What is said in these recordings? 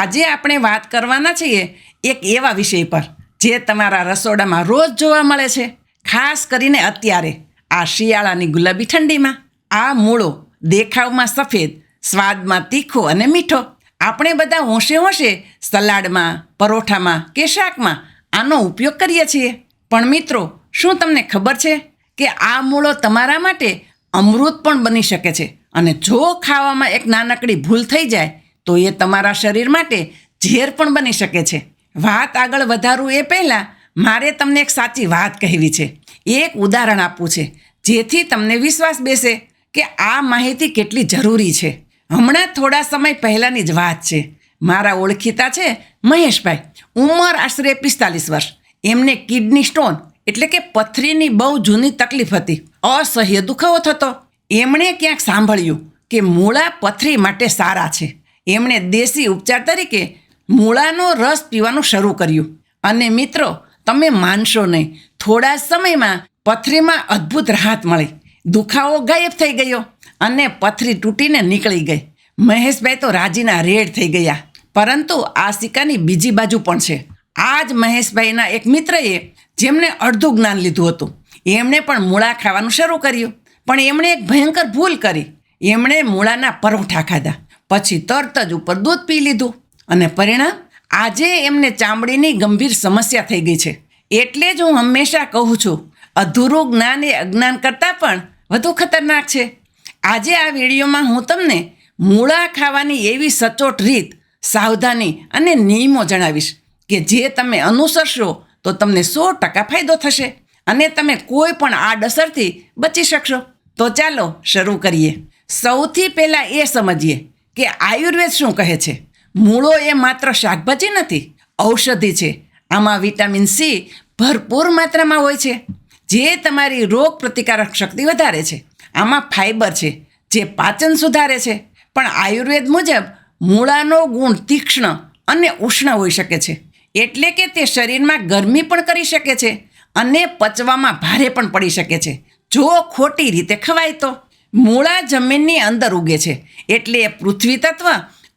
આજે આપણે વાત કરવાના છીએ એક એવા વિષય પર, જે તમારા રસોડામાં રોજ જોવા મળે છે. ખાસ કરીને અત્યારે, આ શિયાળાની ગુલાબી ઠંડીમાં. આ મૂળો દેખાવમાં સફેદ, સ્વાદમાં તીખો અને મીઠો. આપણે બધા હોંશે હોંશે સલાડમાં, પરોઠામાં કે શાકમાં આનો ઉપયોગ કરીએ છીએ. પણ મિત્રો, શું તમને ખબર છે કે આ મૂળો તમારા માટે અમૃત પણ બની શકે છે? અને જો ખાવામાં એક નાનકડી ભૂલ થઈ જાય તો એ તમારા શરીર માટે ઝેર પણ બની શકે છે. વાત આગળ વધારવું એ પહેલાં, મારે તમને એક સાચી વાત કહેવી છે. એક ઉદાહરણ આપવું છે. જેથી તમને વિશ્વાસ બેસે કે આ માહિતી કેટલી જરૂરી છે. હમણાં થોડા સમય પહેલાંની જ વાત છે. મારા ઓળખીતા છે મહેશભાઈ. ઉંમર આશરે પિસ્તાલીસ વર્ષ. એમને કિડની સ્ટોન, એટલે કે પથરીની બહુ જૂની તકલીફ હતી. અસહ્ય દુખાવો થતો. એમણે ક્યાંક સાંભળ્યું કે મૂળા પથરી માટે સારા છે. એમણે દેશી ઉપચાર તરીકે મૂળાનો રસ પીવાનું શરૂ કર્યું. અને મિત્રો, તમે માનશો નહીં, થોડા સમયમાં પથરીમાં અદ્ભુત રાહત મળી. દુખાવો ગાયબ થઈ ગયો અને પથરી તૂટીને નીકળી ગઈ. મહેશભાઈ તો રાજીના રેડ થઈ ગયા. પરંતુ આ સિક્કાની બીજી બાજુ પણ છે. આ જ મહેશભાઈના એક મિત્રએ જેમણે અડધું જ્ઞાન લીધું હતું, એમણે પણ મૂળા ખાવાનું શરૂ કર્યું. પણ એમણે એક ભયંકર ભૂલ કરી. એમણે મૂળાના પરોઠા ખાધા. પછી તરત જ ઉપર દૂધ પી લીધું. અને પરિણામ, આજે એમને ચામડીની ગંભીર સમસ્યા થઈ ગઈ છે. એટલે જ હું હંમેશા કહું છું, અધૂરું જ્ઞાન એ અજ્ઞાન કરતાં પણ વધુ ખતરનાક છે. આજે આ વિડીયોમાં હું તમને મૂળા ખાવાની એવી સચોટ રીત, સાવધાની અને નિયમો જણાવીશ કે જે તમે અનુસરશો તો તમને સો ટકા ફાયદો થશે અને તમે કોઈ પણ આડઅસરથી બચી શકશો. તો ચાલો શરૂ કરીએ. સૌથી પહેલાં એ સમજીએ કે આયુર્વેદ શું કહે છે? મૂળો એ માત્ર શાકભાજી નથી, ઔષધિ છે. આમાં વિટામિન સી ભરપૂર માત્રામાં હોય છે. જે તમારી રોગ પ્રતિકારક શક્તિ વધારે છે. આમાં ફાઇબર છે, જે પાચન સુધારે છે. પણ આયુર્વેદ મુજબ મૂળાનો ગુણ તીક્ષ્ણ અને ઉષ્ણ હોઈ શકે છે. એટલે કે તે શરીરમાં ગરમી પણ કરી શકે છે અને પચવામાં ભારે પણ પડી શકે છે. જો ખોટી રીતે ખવાય તો? મૂળા જમીનની અંદર ઉગે છે. એટલે પૃથ્વી તત્વ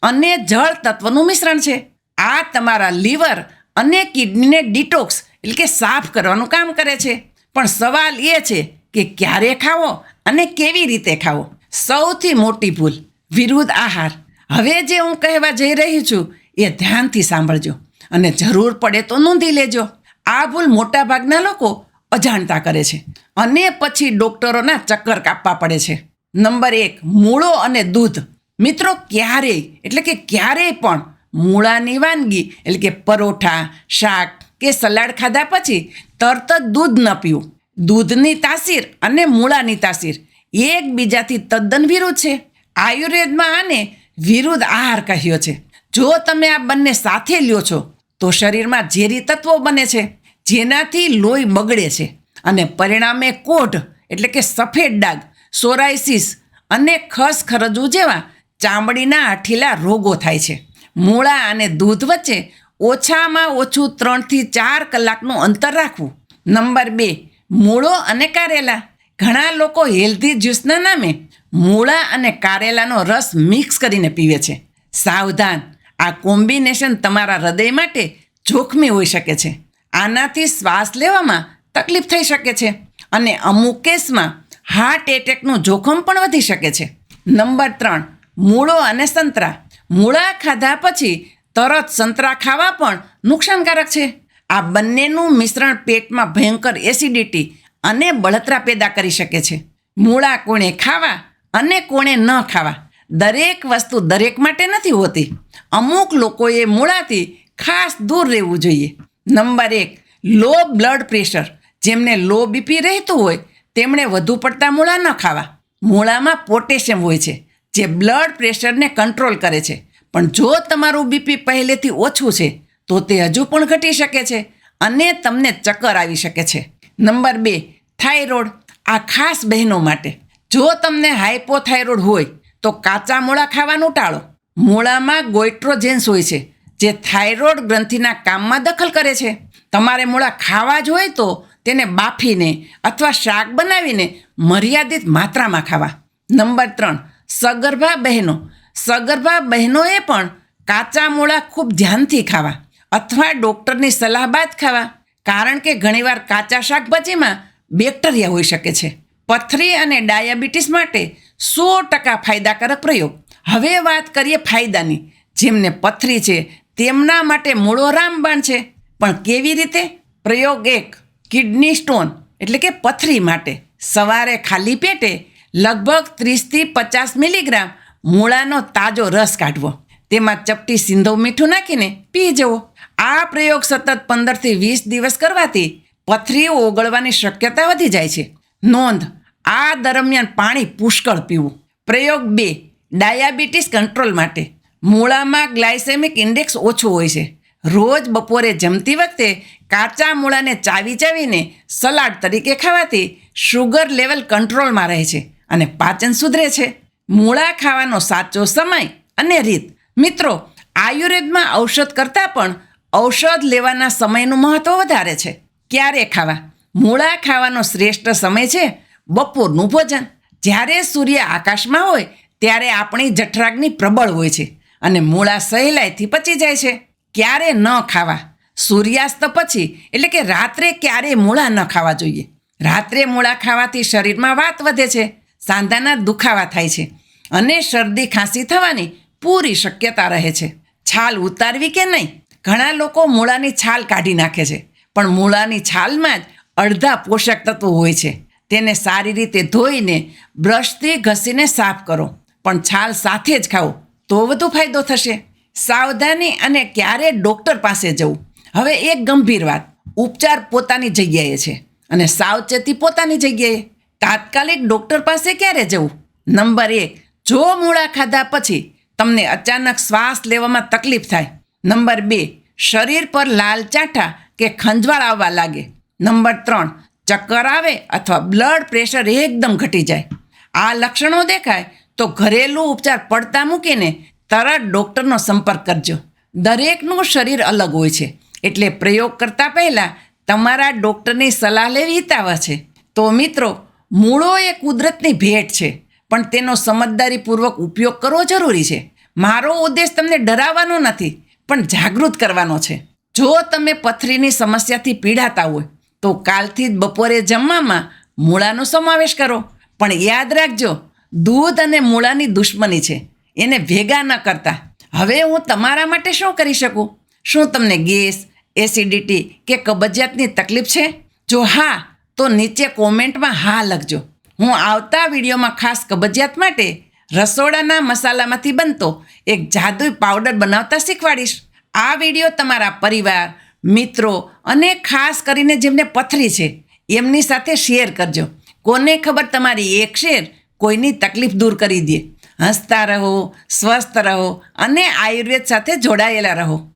અને જળ તત્વનું મિશ્રણ છે. આ તમારા લીવર અને કિડનીને ડિટોક્સ એટલે કે સાફ કરવાનું કામ કરે છે. પણ સવાલ એ છે કે ક્યારે ખાવો અને કેવી રીતે ખાવો? સૌથી મોટી ભૂલ, વિરુદ્ધ આહાર. હવે જે હું કહેવા જઈ રહી છું એ ધ્યાનથી સાંભળજો અને જરૂર પડે તો નોંધી લેજો. આ ભૂલ મોટાભાગના લોકો અજાણતા કરે છે. અને પછી ડૉક્ટરોના ચક્કર કાપવા પડે છે. નંબર એક, મૂળો અને દૂધ. મિત્રો, ક્યારેય, એટલે કે ક્યારેય પણ મૂળાની વાનગી, એટલે કે પરોઠા, શાક કે સલાડ ખાધા પછી તરત જ દૂધ ન પીવું. દૂધની તાસીર અને મૂળાની તાસીર એકબીજાથી તદ્દન વિરુદ્ધ છે. આયુર્વેદમાં આને વિરુદ્ધ આહાર કહ્યો છે. જો તમે આ બંને સાથે લ્યો છો, તો શરીરમાં ઝેરી તત્વો બને છે. જેનાથી લોહી બગડે છે. અને પરિણામે કોઢ, એટલે કે સફેદ ડાઘ સોરાઇસિસ અને ખસ ખરજુ જેવા ચામડીના આઠીલા રોગો થાય છે. મૂળા અને દૂધ વચ્ચે ઓછામાં ઓછું ત્રણથી ચાર કલાકનું અંતર રાખવું. નંબર બે, મૂળો અને કારેલા. ઘણા લોકો હેલ્ધી જ્યુસના નામે મૂળા અને કારેલાનો રસ મિક્સ કરીને પીવે છે. સાવધાન, આ કોમ્બિનેશન તમારા હૃદય માટે જોખમી હોઈ શકે છે. આનાથી શ્વાસ લેવામાં તકલીફ થઈ શકે છે અને અમુક કેસમાં હાર્ટ એટેકનું જોખમ પણ વધી શકે છે. નંબર ત્રણ, મૂળો અને સંતરા. મૂળા ખાધા પછી તરત સંતરા ખાવા પણ નુકસાનકારક છે. આ બંનેનું મિશ્રણ પેટમાં ભયંકર એસિડિટી અને બળતરા પેદા કરી શકે છે. મૂળા કોણે ખાવા અને કોણે ન ખાવા દરેક વસ્તુ દરેક માટે નથી હોતી. અમુક લોકોએ મૂળાથી ખાસ દૂર રહેવું જોઈએ. નંબર એક, લો બ્લડ પ્રેશર. જેમને લો બીપી રહેતું હોય, તેમણે વધુ પડતા મૂળા ન ખાવા. મૂળામાં પોટેશિયમ હોય છે, જે બ્લડ પ્રેશરને કંટ્રોલ કરે છે. પણ જો તમારું બીપી પહેલેથી ઓછું છે, તો તે હજુ પણ ઘટી શકે છે અને તમને ચક્કર આવી શકે છે. નંબર બે, થાઇરોઇડ, આ ખાસ બહેનો માટે. જો તમને હાઇપોથાઇરોઇડ હોય, તો કાચા મૂળા ખાવાનું ટાળો. મૂળામાં ગોઇટ્રોજેન્સ હોય છે જે થાઇરોઇડ ગ્રંથિના કામમાં દખલ કરે છે. તમારે મૂળા ખાવા જ હોય તો તેને બાફીને અથવા શાક બનાવીને મર્યાદિત માત્રામાં ખાવા. નંબર ત્રણ, સગર્ભા બહેનો. સગર્ભા બહેનોએ પણ કાચા મૂળા ખૂબ ધ્યાનથી ખાવા અથવા ડૉક્ટરની સલાહ બાદ ખાવા. કારણ કે ઘણીવાર કાચા શાકભાજીમાં બેક્ટેરિયા હોઈ શકે છે. પથરી અને ડાયાબિટીસ માટે સો ટકા ફાયદાકારક પ્રયોગ. હવે વાત કરીએ ફાયદાની. જેમને પથરી છે તેમના માટે મૂળો રામબાણ છે. પણ કેવી રીતે? પ્રયોગ એક, કિડની સ્ટોન, એટલે કે પથરી માટે. સવારે ખાલી પેટે લગભગ ત્રીસથી પચાસ મિલીગ્રામ મૂળાનો તાજો રસ કાઢવો. તેમાં ચપટી સિંધવ મીઠું નાખીને પી જવો. આ પ્રયોગ સતત પંદરથી વીસ દિવસ કરવાથી પથરી ઓગળવાની શક્યતા વધી જાય છે. નોંધ, આ દરમિયાન પાણી પુષ્કળ પીવું. પ્રયોગ બે, ડાયાબિટીસ કંટ્રોલ માટે. મૂળામાં ગ્લાયસેમિક ઇન્ડેક્સ ઓછું હોય છે. રોજ બપોરે જમતી વખતે કાચા મૂળાને ચાવી ચાવીને સલાડ તરીકે ખાવાથી શુગર લેવલ કંટ્રોલમાં રહે છે અને પાચન સુધરે છે. મૂળા ખાવાનો સાચો સમય અને રીત. મિત્રો, આયુર્વેદમાં ઔષધ કરતાં પણ ઔષધ લેવાના સમયનું મહત્ત્વ વધારે છે. ક્યારે ખાવા? મૂળા ખાવાનો શ્રેષ્ઠ સમય છે બપોરનું ભોજન. જ્યારે સૂર્ય આકાશમાં હોય, ત્યારે આપણી જઠરાગ્નિ પ્રબળ હોય છે. અને મૂળા સહેલાઈથી પચી જાય છે. ક્યારે ન ખાવા. સૂર્યાસ્ત પછી, એટલે કે રાત્રે ક્યારે મૂળા ન ખાવા જોઈએ. રાત્રે મૂળા ખાવાથી શરીરમાં વાત વધે છે. સાંધાના દુખાવા થાય છે. અને શરદી ખાંસી થવાની પૂરી શક્યતા રહે છે. છાલ ઉતારવી કે નહીં? ઘણા લોકો મૂળાની છાલ કાઢી નાખે છે. પણ મૂળાની છાલમાં જ અડધા પોષક તત્વો હોય છે. તેને સારી રીતે ધોઈને બ્રશથી ઘસીને સાફ કરો. પણ છાલ સાથે જ ખાઓ. તો વધુ ફાયદો થશે. સાવધાની અને ક્યારે ડૉક્ટર પાસે જવું. હવે એક ગંભીર વાત. ઉપચાર પોતાની જગ્યાએ છે અને સાવચેતી પોતાની જગ્યાએ. તાત્કાલિક ડૉક્ટર પાસે ક્યારે જવું? નંબર એક, જો મૂળા ખાધા પછી તમને અચાનક શ્વાસ લેવામાં તકલીફ થાય. નંબર બે, શરીર પર લાલ ચાંઠા કે ખંજવાળ આવવા લાગે. નંબર ત્રણ, ચક્કર આવે અથવા બ્લડ પ્રેશર એકદમ ઘટી જાય. આ લક્ષણો દેખાય તો ઘરેલું ઉપચાર પડતા મૂકીને તરત ડૉક્ટરનો સંપર્ક કરજો. દરેકનું શરીર અલગ હોય છે. એટલે પ્રયોગ કરતાં પહેલાં તમારા ડૉક્ટરની સલાહ લેવી હિતાવ છે. તો મિત્રો, મૂળો એ કુદરતની ભેટ છે, પણ તેનો સમજદારીપૂર્વક ઉપયોગ કરવો જરૂરી છે. મારો ઉદ્દેશ તમને ડરાવવાનો નથી, પણ જાગૃત કરવાનો છે. જો તમે પથરીની સમસ્યાથી પીડાતા હોય, તો કાલથી જ બપોરે જમવામાં મૂળાનો સમાવેશ કરો. પણ યાદ રાખજો દૂધ અને મૂળાની દુશ્મની છે. એને ભેગા ન કરતા. હવે હું તમારા માટે શું કરી શકું? શું તમને ગેસ, એસિડિટી કે કબજિયાતની તકલીફ છે? જો હા, તો નીચે કોમેન્ટમાં હા લખજો. હું આવતા વિડીયોમાં ખાસ કબજિયાત માટે રસોડાના મસાલામાંથી બનતો એક જાદુઈ પાવડર બનાવતા શીખવાડીશ. આ વીડિયો તમારા પરિવાર, મિત્રો અને ખાસ કરીને જેમને પથરી છે, એમની સાથે શેર કરજો. કોને ખબર તમારી એક શેર કોઈની તકલીફ દૂર કરી દે. હસતા રહો સ્વસ્થ રહો અને આયુર્વેદ સાથે જોડાયેલા રહો.